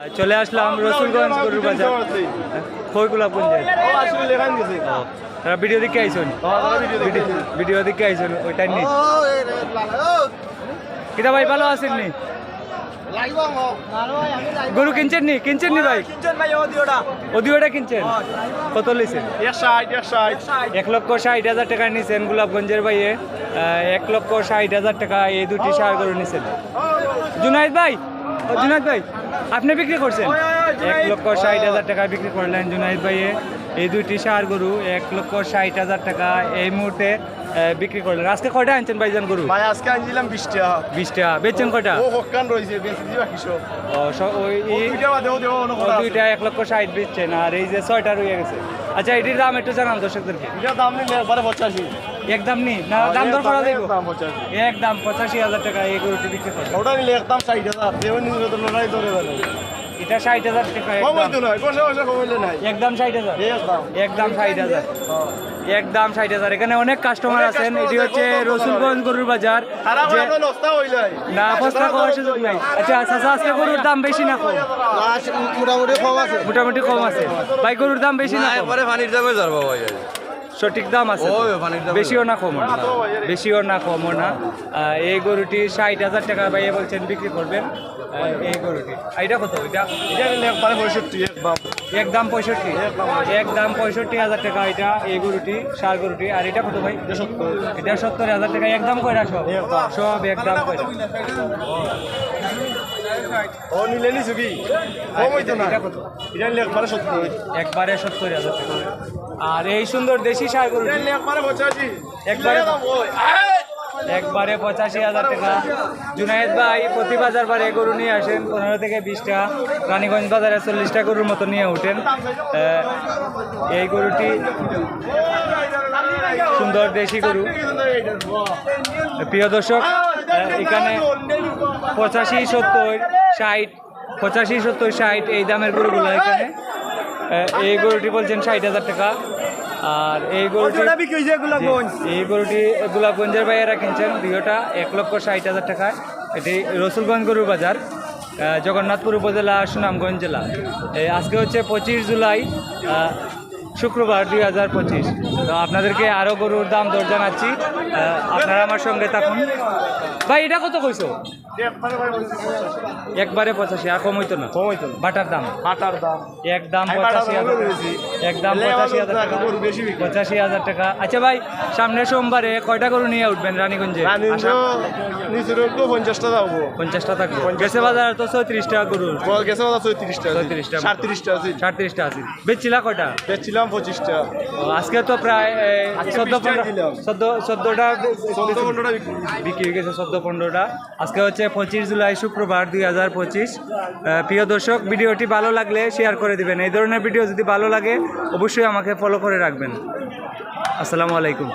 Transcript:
চলে আসলাম রসুলগঞ্জ গরুর বাজার। খৈগুলা পঞ্চায়েত ভিডিও দেখে আইসন। ভিডিও দেখে আইসন ওইটাই নি কিতা ভাই, ভালো আছেন নি? গরু কিনছেন নি? কিনছেন নি ভাই? ওদিওটা কিনছেন? কত লিছেন এক লক্ষ ষাট হাজার টাকা নিছেন গোলাপগঞ্জের ভাইয়ে। এক লক্ষ ষাট হাজার টাকা এই দুটি সার গরু নিছেন। জুনাইদ ভাই? জুনাইদ ভাই? আপনি বিক্রি করছেন? এক লক্ষ ষাট হাজার টাকা বিক্রি করলেন জুনাইদ ভাইয়ে। এই দুইটি সার গরু এক লক্ষ ষাট হাজার টাকা এই মুহূর্তে বিক্রি করলেন। আজকে কয়টা আনছেন ভাইজান গরু? ভাই আজকে আনছিলাম বিশটা। বিশটা। বেচছেন কয়টা? ও হকান রয়েছে বেশি দিবা কিসব ওই এই- দুইটা এক লক্ষ ষাট বেচছেন। আর এই যে ছয়টা রয়ে গেছে। আচ্ছা এটির দাম একটু জানান দর্শকদেরকে। দাম নিলে একবারে পঁচাশি। একদম নি। না দাম দর করা পঁচাশি। একদম পঁচাশি হাজার টাকা এই গরুটি বিক্রি করবে। ওটা নিলে একদম ষাট হাজার। দেবেন নিলে তো লড়াই ধরে যাবে এটা ষাট হাজার টাকা একদম। একদম ষাট হাজার। একদম। একদম ষাট হাজার। একদম ষাট হাজার। এখানে অনেক কাস্টমার আছেন। এটি হচ্ছে রসুলগঞ্জ গরুর বাজার। না করার সুযোগ নাই। আচ্ছা আচ্ছা আজকে গরুর দাম বেশি না কম। মোটামুটি কম আছে। মোটামুটি কম আছে। ভাই গরুর দাম বেশি না পানির দামে যাব ভাই। সঠিক দাম আছে দাম বেশিও না কমও না। বেশিও না কমও না। এই গরুটি ষাট হাজার টাকা ভাইয়া বলছেন বিক্রি করবেন? এই গরুটি। আর এটা কত? এটা এটা নিলে একবারে পঁয়ষট্টি এক দাম। পঁয়ষট্টি? একদম পঁয়ষট্টি। হাজার টাকা এটা এই গরুটি সার গরুটি। আর এটা কত ভাই? এটা সত্তর। হাজার টাকা। একদম কয়টা সব? সব একদম কয়টা ও নিলে নিছু কি? কম হইতো না। এটা কত? এটা একবারে সত্তর একবারে সত্তর হাজার টাকা। আর এই সুন্দর দেশি এটা একবারে পঁচাশি হাজার টাকা। জুনায়েদ ভাই, প্রতি বাজার বারে গরু নিয়ে আসেন। পনেরো থেকে বিশটা। রানীগঞ্জ বাজারে চল্লিশটা গরুর মতো নিয়ে ওঠেন। এই গরুটি সুন্দর দেশি গরু। প্রিয় দর্শক এখানে পঁচাশি সত্তর ষাট পঁচাশি সত্তর ষাট এই দামের গরুগুলো এখানে এই গরুটি বলছেন ষাট হাজার টাকা। আর এই গরুটি এই গরুটি গোলাপগঞ্জের ভাইয়েরা কিনছেন দুইটা এক লক্ষ ষাট হাজার টাকায়। এটি রসুলগঞ্জ গরুর বাজার জগন্নাথপুর উপজেলা সুনামগঞ্জ জেলা। এই আজকে হচ্ছে পঁচিশ জুলাই শুক্রবার দুই হাজার পঁচিশ। তো আপনাদেরকে আরও গরুর দাম দর জানাচ্ছি। আপনারা আমার সঙ্গে থাকুন। ভাই এটা কত কইছো? একবারে পঁচাশি আর কম হইতো না। কম হইতো না। বাটার দাম। বাটার দাম। একদম আমি বাটা পঁচাশি হাজার। একদম এলে পঁচাশি হাজার টাকা। পঁচাশি হাজার টাকা। আচ্ছা ভাই সামনের সোমবারে কয়টা গরু নিয়ে উঠবেন রানীগঞ্জে? পঞ্চাশটা যাব। পঞ্চাশটা থাকবে গেছে বাজার তো ছয়ত্রিশটা গরু গেছে কথা চৌত্রিশটা চৌত্রিশটা সাতত্রিশটা আছে। সাতত্রিশটা আছে। বেচছিলা কয়টা? বেচছিলাম পঁচিশটা। আজকে তো প্রায় চোদ্দ পনেরো চোদ্দ চোদ্দটা বিক্রি। হয়ে গেছে চোদ্দ পনেরোটা। আজকে হচ্ছে পঁচিশ জুলাই, শুক্রবার দুই হাজার পঁচিশ। প্রিয় দর্শক, ভিডিওটি ভালো লাগলে শেয়ার করে দিবেন। এই ধরনের ভিডিও যদি ভালো লাগে, অবশ্যই আমাকে ফলো করে রাখবেন। আসসালামু আলাইকুম।